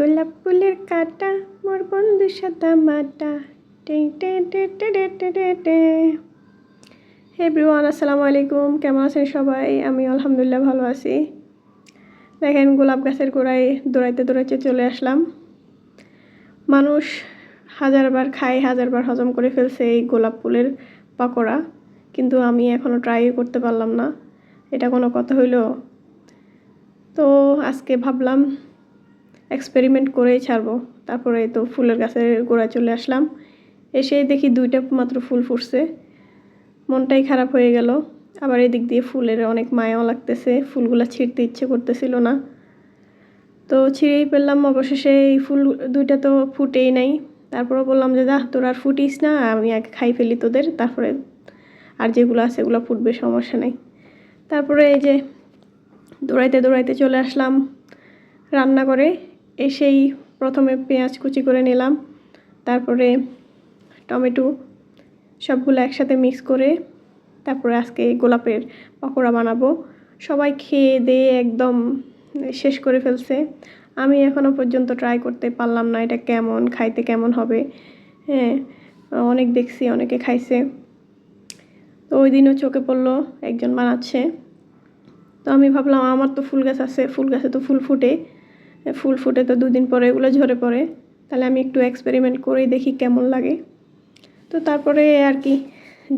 গোলাপ ফুলের কাটা, মোর বন্ধু সাদা মাটা। টে টে টে হে ব্রিওয়ান আসসালামু আলাইকুম। কেমন আছেন সবাই? আমি আলহামদুলিল্লাহ ভালো আছি। দেখেন গোলাপ গাছের গোড়ায় দৌড়াইতে দৌড়াইতে চলে আসলাম। মানুষ হাজারবার খায়, হাজারবার হজম করে ফেলছে এই গোলাপ ফুলের পাকোড়া। কিন্তু আমি এখনও ট্রাই করতে পারলাম না। এটা কোনো কথা হইল? তো আজকে ভাবলাম এক্সপেরিমেন্ট করেই ছাড়বো। তারপরে তো ফুলের গাছের গোড়ায় চলে আসলাম। এসে দেখি দুইটা মাত্র ফুল ফুটছে। মনটাই খারাপ হয়ে গেল। আবার এদিক দিয়ে ফুলের অনেক মায়াও লাগতেছে। ফুলগুলো ছিঁড়তে ইচ্ছে করতেছিল না। তো ছিঁড়েই পেলাম অবশেষে এই ফুল দুইটা তো ফুটেই নাই। তারপরে বললাম যে যা তোর আর ফুটিস না। আমি আগে খাই ফেলি তোদের। তারপরে আর যেগুলো আছে সেগুলো ফুটবে, সমস্যা নেই। তারপরে এই যে দৌড়াইতে দৌড়াইতে চলে আসলাম রান্না করে এসেই প্রথমে পেঁয়াজ কুচি করে নিলাম, তারপরে টমেটো সবগুলো একসাথে মিক্স করে, তারপরে আজকে গোলাপের পকোড়া বানাবো। সবাই খেয়ে দিয়ে একদম শেষ করে ফেলছে। আমি এখনও পর্যন্ত ট্রাই করতে পারলাম না এটা কেমন, খাইতে কেমন হবে। হ্যাঁ অনেক দেখছি, অনেকে খাইছে। তো ওই দিনও চোখে পড়ল, একজন বানাচ্ছে। তো আমি ভাবলাম, আমার তো ফুল গাছ আছে, ফুল গাছে তো ফুল ফুটে। ফুল ফুটে তো দুদিন পরে এগুলো ঝরে পড়ে। তাহলে আমি একটু এক্সপেরিমেন্ট করেই দেখি কেমন লাগে। তো তারপরে আর কি,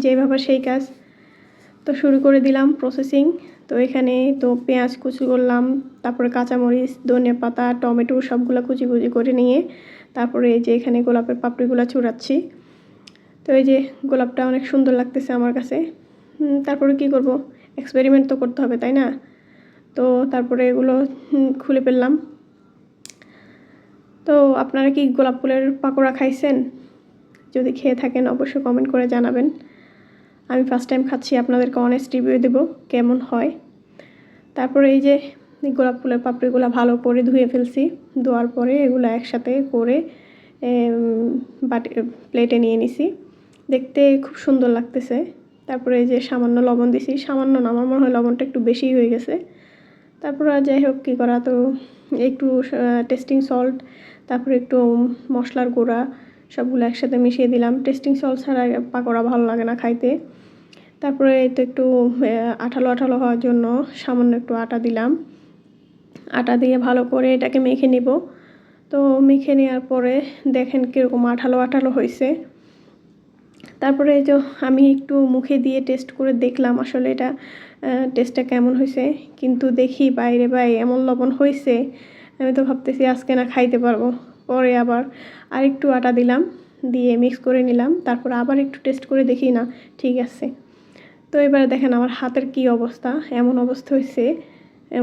যেভাবে সেই কাজ। তো শুরু করে দিলাম প্রসেসিং তো এখানে তো পেঁয়াজ কুচি করলাম, তারপরে কাঁচামরিচ ধনে পাতা, টমেটো সবগুলো কুচি কুচি করে নিয়ে তারপরে এই যে এখানে গোলাপের পাপড়িগুলো চুরাচ্ছি। তো এই যে গোলাপটা অনেক সুন্দর লাগতেছে আমার কাছে। তারপরে কি করব? এক্সপেরিমেন্ট তো করতে হবে, তাই না? তো তারপরে এগুলো খুলে ফেললাম। তো আপনারা কি গোলাপ ফুলের পাকোড়া খাইছেন? যদি খেয়ে থাকেন, অবশ্যই কমেন্ট করে জানাবেন। আমি ফার্স্ট টাইম খাচ্ছি, আপনাদেরকে অনেস্ট রিভিউ দেবো কেমন হয়। তারপরে এই যে গোলাপ ফুলের পাপড়িগুলো ভালো করে ধুয়ে ফেলছি, ধোয়ার পরে এগুলো একসাথে করে বাটি প্লেটে নিয়ে নিছি। দেখতে খুব সুন্দর লাগতেছে। তারপরে এই যে সামান্য লবণ দিছি, সামান্য না, আমার মনে হয় লবণটা একটু বেশি হয়ে গেছে। তারপর যাই হোক, কী করা? তো একটু টেস্টিং সল্ট তারপরে একটু মশলার গুঁড়া, সবগুলো একসাথে মিশিয়ে দিলাম। টেস্টিং সল্ট ছাড়া পাকোড়া ভালো লাগে না খাইতে। তারপরে তো একটু আঠালো আঠালো হওয়ার জন্য সামান্য একটু আটা দিলাম। আটা দিয়ে ভালো করে এটাকে মেখে নিব। তো মেখে নেওয়ার পরে দেখেন কীরকম আঠালো আঠালো হয়েছে তারপরে যে আমি একটু মুখে দিয়ে টেস্ট করে দেখলাম আসলে এটা টেস্টটা কেমন হয়েছে। কিন্তু দেখি বাইরে বাই এমন লবণ হয়েছে, আমি তো ভাবতেছি আজকে না খাইতে পারব। পরে আবার আরেকটু আটা দিলাম, দিয়ে মিক্স করে নিলাম। তারপর আবার একটু টেস্ট করে দেখি না, ঠিক আছে। তো এবারে দেখেন আমার হাতের কি অবস্থা, এমন অবস্থা হয়েছে।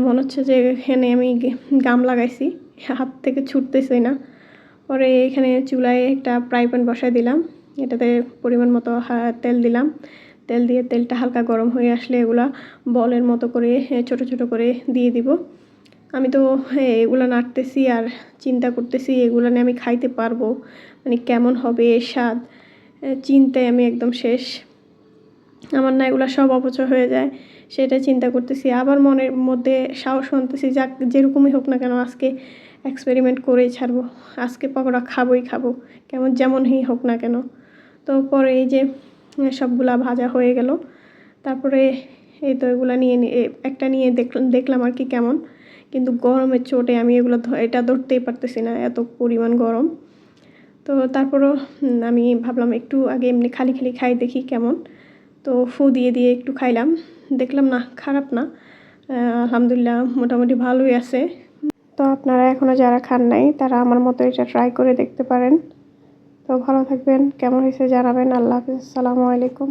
মনে হচ্ছে যে এখানে আমি গাম লাগাইছি, হাত থেকে ছুটতেছে না। পরে এখানে চুলায় একটা ফ্রাই প্যান বসাই দিলাম। এটাতে পরিমাণ মতো তেল দিলাম। তেল দিয়ে তেলটা হালকা গরম হয়ে আসলে এগুলা বলের মতো করে ছোট ছোট করে দিয়ে দিব। আমি তো এগুলো নাড়তেছি আর চিন্তা করতেছি এগুলো নিয়ে আমি খাইতে পারব মানে কেমন হবে স্বাদ চিন্তায় আমি একদম শেষ। আমার না এগুলো সব অপচয় হয়ে যায় সেটা চিন্তা করতেছি। আবার মনের মধ্যে সাহস আনতেছি, যাক যেরকমই হোক না কেন আজকে এক্সপেরিমেন্ট করেই ছাড়বো, আজকে পকোড়া খাবোই খাব, কেমন যেমনই হোক না কেন। তো পরে এই যে সবগুলা ভাজা হয়ে গেল। তারপরে এই তো এগুলো নিয়ে একটা নিয়ে দেখলাম দেখলাম আর কি কেমন। কিন্তু গরমের চোটে আমি এগুলো এটা ধরতেই পারতেছি না, এত পরিমাণ গরম। তো তারপরও আমি ভাবলাম একটু আগে এমনি খালি খালি খাই দেখি কেমন। তো ফু দিয়ে দিয়ে একটু খাইলাম। দেখলাম না, খারাপ না। আলহামদুলিল্লাহ মোটামুটি ভালোই আছে। তো আপনারা এখনও যারা খান নাই, তারা আমার মতো এটা ট্রাই করে দেখতে পারেন। তো ভালো থাকবেন। কেমন হয়েছে জানাবেন। আল্লাহ হাফিজ। আসসালামু আলাইকুম।